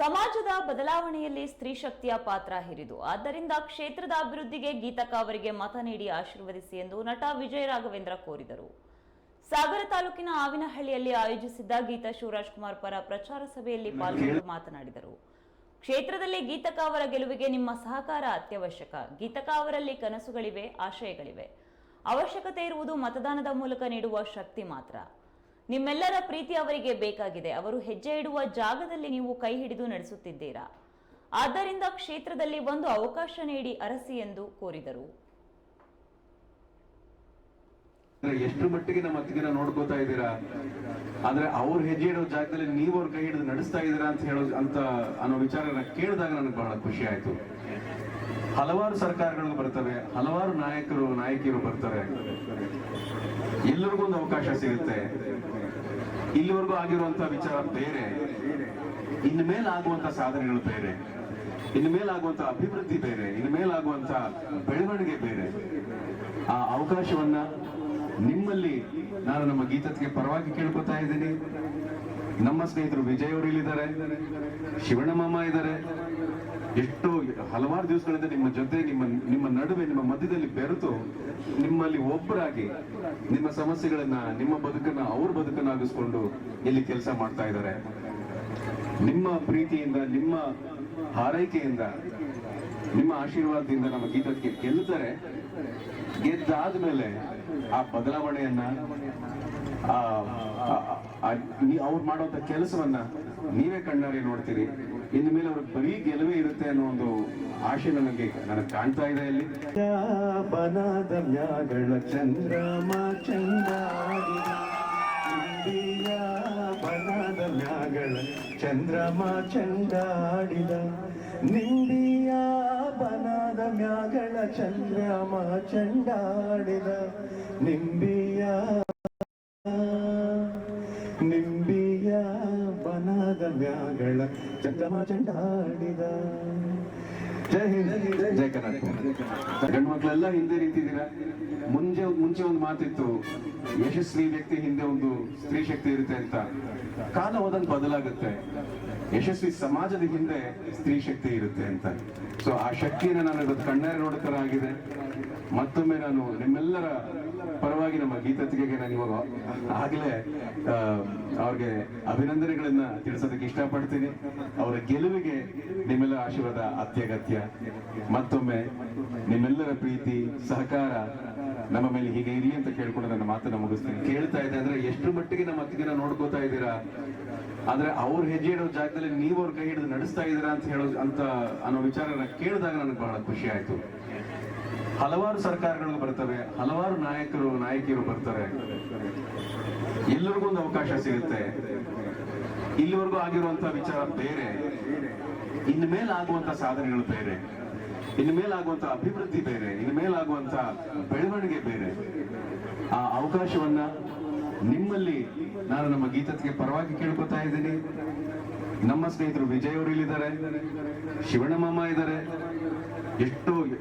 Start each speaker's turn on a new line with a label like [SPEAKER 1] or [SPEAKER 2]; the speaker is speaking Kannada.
[SPEAKER 1] ಸಮಾಜದ ಬದಲಾವಣೆಯಲ್ಲಿ ಸ್ತ್ರೀ ಶಕ್ತಿಯ ಪಾತ್ರ ಹಿರಿದು. ಆದ್ದರಿಂದ ಕ್ಷೇತ್ರದ ಅಭಿವೃದ್ಧಿಗೆ ಗೀತಕ್ಕ ಅವರಿಗೆ ಮತ ನೀಡಿ ಆಶೀರ್ವದಿಸಿ ಎಂದು ನಟ ವಿಜಯ ರಾಘವೇಂದ್ರ ಕೋರಿದರು. ಸಾಗರ ತಾಲೂಕಿನ ಆವಿನಹಳ್ಳಿಯಲ್ಲಿ ಆಯೋಜಿಸಿದ್ದ ಗೀತಾ ಶಿವರಾಜ್ ಕುಮಾರ್ ಪರ ಪ್ರಚಾರ ಸಭೆಯಲ್ಲಿ ಪಾಲ್ಗೊಂಡು ಮಾತನಾಡಿದರು. ಕ್ಷೇತ್ರದಲ್ಲಿ ಗೀತಕ್ಕ ಅವರ ಗೆಲುವಿಗೆ ನಿಮ್ಮ ಸಹಕಾರ ಅತ್ಯವಶ್ಯಕ. ಗೀತಕ್ಕ ಅವರಲ್ಲಿ ಕನಸುಗಳಿವೆ, ಆಶಯಗಳಿವೆ. ಅವಶ್ಯಕತೆ ಇರುವುದು ಮತದಾನದ ಮೂಲಕ ನೀಡುವ ಶಕ್ತಿ ಮಾತ್ರ. ನಿಮ್ಮೆಲ್ಲರ ಪ್ರೀತಿ ಅವರಿಗೆ ಬೇಕಾಗಿದೆ. ಅವರು ಹೆಜ್ಜೆ ಇಡುವ ಜಾಗದಲ್ಲಿ ನೀವು ಕೈ ಹಿಡಿದು ನಡೆಸುತ್ತಿದ್ದೀರಾ? ಆದ್ದರಿಂದ ಕ್ಷೇತ್ರದಲ್ಲಿ ಒಂದು ಅವಕಾಶ ನೀಡಿ ಅರಸಿ ಎಂದು ಕೋರಿದರು.
[SPEAKER 2] ಎಷ್ಟು ಮಟ್ಟಿಗೆ ನಮ್ಮ ಅತ್ತಿಗೆನ ನೋಡ್ಕೋತಾ ಇದ್ದೀರಾ? ಆದ್ರೆ ಅವ್ರ ಹೆಜ್ಜೆ ಇಡೋ ಜಾಗದಲ್ಲಿ ನೀವು ಅವ್ರ ಕೈ ಹಿಡಿದು ನಡೆಸ್ತಾ ಇದ್ದೀರಾ ಅಂತ ಹೇಳೋ ಅಂತ ಅನ್ನೋ ವಿಚಾರನ ಕೇಳಿದಾಗ ನನಗೆ ಬಹಳ ಖುಷಿ ಆಯ್ತು. ಹಲವಾರು ಸರ್ಕಾರಗಳು ಬರ್ತವೆ, ಹಲವಾರು ನಾಯಕರು, ನಾಯಕಿಯರು ಬರ್ತಾರೆ. ಎಲ್ಲರಿಗೂ ಒಂದು ಅವಕಾಶ ಸಿಗುತ್ತೆ. ಇಲ್ಲಿವರೆಗೂ ಆಗಿರುವಂತ ವಿಚಾರ ಬೇರೆ. ಇನ್ನು ಮೇಲೆ ಆಗುವಂತ ಸಾಧನೆಗಳು ಬೇರೆ. ಇನ್ನು ಮೇಲೆ ಆಗುವಂತ ಅಭಿವೃದ್ಧಿ ಬೇರೆ. ಇನ್ನು ಮೇಲೆ ಆಗುವಂತ ಬೆಳವಣಿಗೆ ಬೇರೆ. ಆ ಅವಕಾಶವನ್ನ ನಿಮ್ಮಲ್ಲಿ ನಾನು ನಮ್ಮ ಗೀತಕ್ಕೆ ಪರವಾಗಿ ಕೇಳ್ಕೊತಾ ಇದ್ದೀನಿ. ನಮ್ಮ ಸ್ನೇಹಿತರು ವಿಜಯ್ ಅವರು ಇಲ್ಲಿದ್ದಾರೆ ಶಿವಣ್ಣಮ್ಮ ಇದ್ದಾರೆ. ಎಷ್ಟು ಹಲವಾರು ದಿವಸಗಳಿಂದ ನಿಮ್ಮ ಜೊತೆ ನಿಮ್ಮ ನಿಮ್ಮ ನಡುವೆ, ನಿಮ್ಮ ಮಧ್ಯದಲ್ಲಿ ಬೆರೆತು ನಿಮ್ಮಲ್ಲಿ ಒಬ್ಬರಾಗಿ ನಿಮ್ಮ ಸಮಸ್ಯೆಗಳನ್ನ, ನಿಮ್ಮ ಬದುಕನ್ನ, ಅವ್ರ ಬದುಕನ್ನಾಗಿಸ್ಕೊಂಡು ಇಲ್ಲಿ ಕೆಲಸ ಮಾಡ್ತಾ ಇದ್ದಾರೆ. ನಿಮ್ಮ ಪ್ರೀತಿಯಿಂದ, ನಿಮ್ಮ ಹಾರೈಕೆಯಿಂದ, ನಿಮ್ಮ ಆಶೀರ್ವಾದದಿಂದ ನಮ್ಮ ಗೀತಕ್ಕೆ ಗೆಲ್ತಾರೆ ಗೆದ್ದಾದ್ಮೇಲೆ ಆ ಬದಲಾವಣೆಯನ್ನ, ಆ ಅವ್ರು ಮಾಡುವಂತ ಕೆಲಸವನ್ನ ನೀವೇ ಕಣ್ಣಾರೆ ನೋಡ್ತೀರಿ. ಇನ್ನು ಮೇಲೆ ಅವ್ರಿಗೆ ಬರೀ ಗೆಲುವೇ ಇರುತ್ತೆ ಅನ್ನೋ ಒಂದು ಆಶೆ ನನಗೆ ನನಗೆ ಕಾಣ್ತಾ ಇದೆ ಇಲ್ಲಿ
[SPEAKER 3] ಬನದ ಚಂದ್ರಮ ಚಂದಾಡಿದ ಇಂದಿಯ ಬನದ ಮ್ಯಾಗಳ ಚಂದ್ರಮ ಚಂದಾಡಿದ ನಿಂದಿಯ ಬನದ ಮ್ಯಾಗಳ ಚಂದ್ರಮ ಚಂಡಾಡಿದ ನಿಂಬಿಯ ನಿಂಬಿಯ ಚಂಡಾಡಿದ. ಜೈ ಹಿಂದ್.
[SPEAKER 2] ಜಯ ಕರ್ನಾಟಕ. ಗಂಡು ಮಕ್ಕಳೆಲ್ಲ ಹಿಂದೆ ನಿಂತಿದ್ದೀರಾ? ಮುಂಚೆ ಮುಂಚೆ ಒಂದು ಮಾತಿತ್ತು, ಯಶಸ್ವಿ ವ್ಯಕ್ತಿ ಹಿಂದೆ ಒಂದು ಸ್ತ್ರೀ ಶಕ್ತಿ ಇರುತ್ತೆ ಅಂತ. ಕಾಲ ಹೋದಂಗೆ ಬದಲಾಗುತ್ತೆ. ಯಶಸ್ವಿ ಸಮಾಜದ ಹಿಂದೆ ಸ್ತ್ರೀ ಶಕ್ತಿ ಇರುತ್ತೆ ಅಂತ. ಸೊ ಆ ಶಕ್ತಿಯನ್ನು ನಾನು ಇವತ್ತು ಕಣ್ಣಾರೆ ನೋಡ್ತಾರ ಆಗಿದೆ. ಮತ್ತೊಮ್ಮೆ ನಾನು ನಿಮ್ಮೆಲ್ಲರ ಪರವಾಗಿ ನಮ್ಮ ಗೀತತಿಗೆಗೆ ನಾನು ಇವಾಗ ಆಗಲೇ ಅವ್ರಿಗೆ ಅಭಿನಂದನೆಗಳನ್ನ ತಿಳಿಸೋದಕ್ಕೆ ಇಷ್ಟಪಡ್ತೀನಿ. ಅವರ ಗೆಲುವಿಗೆ ನಿಮ್ಮೆಲ್ಲರ ಆಶೀರ್ವಾದ, ಅತ್ಯಗತ್ಯ. ಮತ್ತೊಮ್ಮೆ ನಿಮ್ಮೆಲ್ಲರ ಪ್ರೀತಿ, ಸಹಕಾರ ನಮ್ಮ ಮೇಲೆ ಹೀಗೆ ಇರಲಿ ಅಂತ ಕೇಳ್ಕೊಂಡು ನನ್ನ ಮಾತನ್ನ ಮುಗಿಸ್ತೀನಿ. ಕೇಳ್ತಾ ಇದೆ ಅಂದ್ರೆ ಎಷ್ಟು ಮಟ್ಟಿಗೆ ನಮ್ಮ ಅತ್ತಿಗೆನ ನೋಡ್ಕೋತಾ ಇದ್ದೀರಾ? ಆದ್ರೆ ಅವ್ರ ಹೆಜ್ಜೆ ಇಡೋ ಜಾಗದಲ್ಲಿ ನೀವು ಅವ್ರ ಕೈ ಹಿಡಿದು ನಡೆಸ್ತಾ ಇದ್ದೀರಾ ಅಂತ ಹೇಳೋ ಅಂತ ಅನ್ನೋ ವಿಚಾರನ ಕೇಳಿದಾಗ ನನಗೆ ಬಹಳ ಖುಷಿ ಆಯ್ತು. ಹಲವಾರು ಸರ್ಕಾರಗಳು ಬರ್ತವೆ, ಹಲವಾರು ನಾಯಕರು, ನಾಯಕಿಯರು ಬರ್ತಾರೆ. ಎಲ್ಲರಿಗೂ ಒಂದು ಅವಕಾಶ ಸಿಗುತ್ತೆ. ಇಲ್ಲಿವರೆಗೂ ಆಗಿರುವಂತಹ ವಿಚಾರ ಬೇರೆ. ಇನ್ನು ಮೇಲೆ ಆಗುವಂತ ಸಾಧನೆಗಳು ಬೇರೆ. ಇನ್ನು ಮೇಲೆ ಆಗುವಂತ ಅಭಿವೃದ್ಧಿ ಬೇರೆ. ಇನ್ನು ಮೇಲೆ ಆಗುವಂತ ಬೆಳವಣಿಗೆ ಬೇರೆ. ಆ ಅವಕಾಶವನ್ನ ನಿಮ್ಮಲ್ಲಿ ನಾನು ನಮ್ಮ ಗೀತಕ್ಕೆ ಪರವಾಗಿ ಕೇಳ್ಕೊತಾ ಇದ್ದೀನಿ. ನಮ್ಮ ಸ್ನೇಹಿತರು ವಿಜಯ್ ಅವರು ಇಲ್ಲಿದ್ದಾರೆ. ಶಿವಣ್ಣಮ್ಮ ಇದ್ದಾರೆ. ಎಷ್ಟು